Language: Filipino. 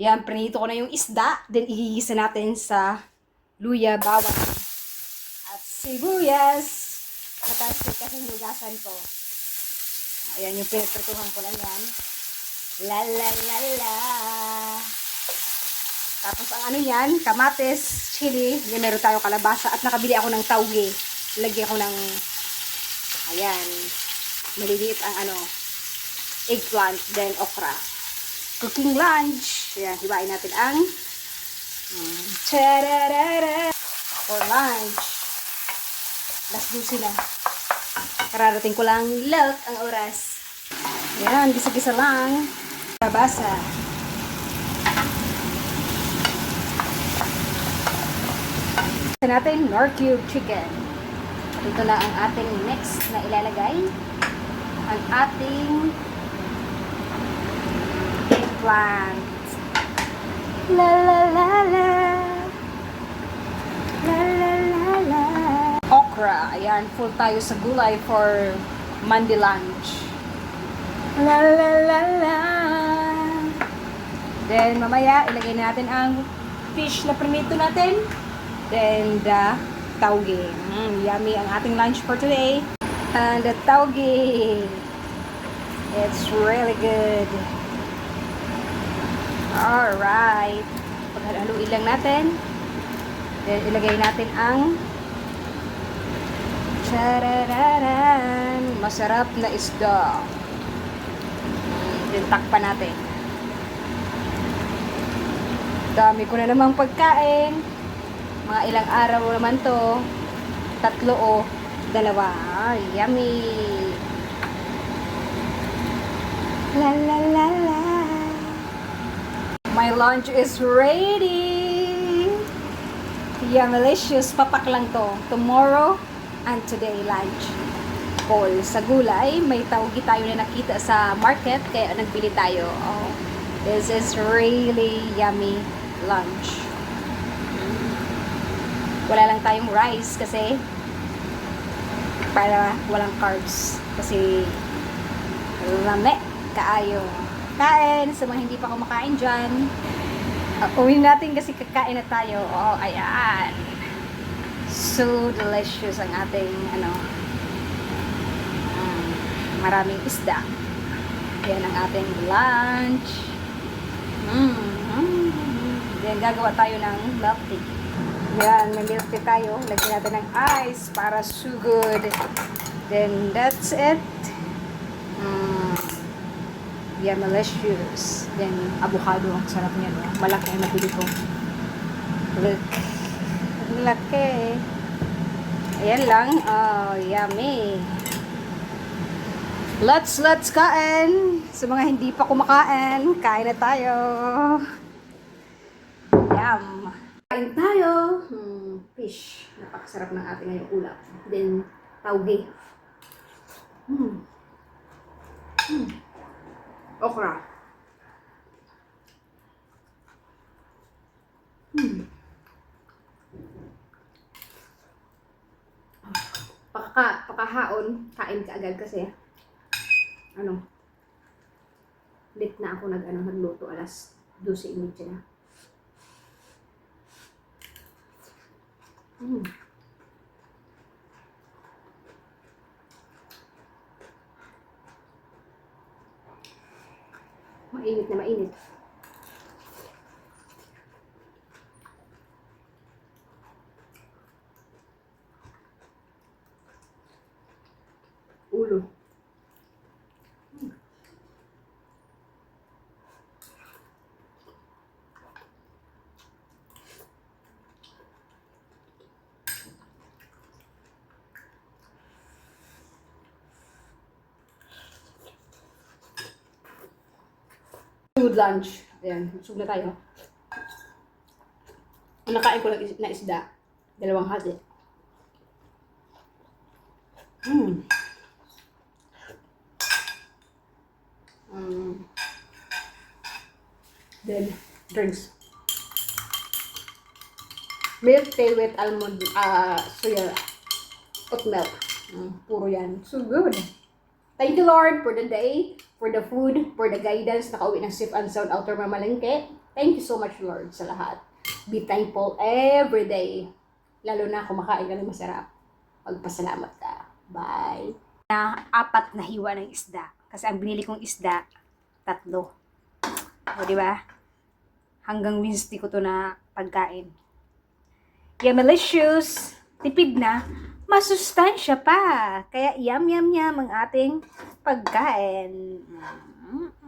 Yan, prinito ko na yung isda. Then, igigisa natin sa luya, bawang, at sibuyas. Mataas kasi hugasan ko. Ayan, yung pinagprituhan ko lang yan. La la la la. Tapos ang ano yan, kamatis, chili, then meron tayo kalabasa at nakabili ako ng tauge. Lagyan ko ng, ayan, maliliit ang ano, eggplant, then okra. Cooking lunch. Ayan, hiwain natin ang mm, tararara, for lunch. Last dusi na. Kararating ko lang look ang oras. Ayan, gisa-gisa lang. Babasa. Ito natin, nor cube chicken. Ito na ang ating next na ilalagay. Ang ating eggplant. La la la la. La la la la. Okra. Ayan, full tayo sa gulay for Monday lunch. La la la la. Then, mamaya, ilagay natin ang fish na prinito natin. Then, the tauge. Mm, yummy ang ating lunch for today. And the tauge. It's really good. Alright. Paghaluin lang natin. Then, ilagay natin ang Charararan. Masarap na isda. Then, takpan natin. Dami ko na namang pagkain. Mga ilang araw naman to. Tatlo o dalawa. Ay, yummy. La la la la. My lunch is ready. Yummalicious. Papak lang to. Tomorrow and today lunch. Call sa gulay. May tawgi tayo na nakita sa market. Kaya nagbili tayo. Oh, this is really yummy lunch. Wala lang tayong rice kasi para walang carbs. Kasi lame kaayo. Kain sa mga hindi pa kumakain dyan. Uh, uwi natin kasi kakain na tayo. Oh, ayan. So delicious ang ating ano um, maraming isda. Yan ang ating lunch. Mm. mm. Then gagawa tayo ng milk tea. Yan, may milk tea tayo. Lagyan natin ng ice para sugod. Then that's it. Mm. Yan, malicious. Then avocado, ang sarap niya. No? Malaki ang nabili ko. Look. Laki. Ayan lang. Oh, yummy. Let's, let's kain. Sa mga hindi pa kumakain, kain na tayo. Yum. Kain tayo. Hmm, fish. Napakasarap ng ating ngayong ulap. Then, tauge. Hmm. Hmm. Okra. Hmm. Paka, pakahaon, kain ka agad kasi ano, late na ako nag, ano, nagluto alas 12.30 na. Mm. Mainit na mainit. Food lunch. Ayan, busog na tayo. Ang nakain ko na isda. Dalawang hati. Hmm. Um, then, drinks. Milk tea with almond, uh, soya, oat milk. Mm, puro yan. So good. Thank you, Lord, for the day, for the food, for the guidance, nakauwi ng safe and sound outer mamalengke. Thank you so much, Lord, sa lahat. Be thankful every day. Lalo na kumakain ka ng masarap. Magpasalamat ka. Bye. Na apat na hiwa ng isda. Kasi ang binili kong isda, tatlo. O, di ba? Hanggang Wednesday ko to na pagkain. Yung malicious, tipid na, masustansya pa. Kaya yum yum yum ang ating pagkain. Mm.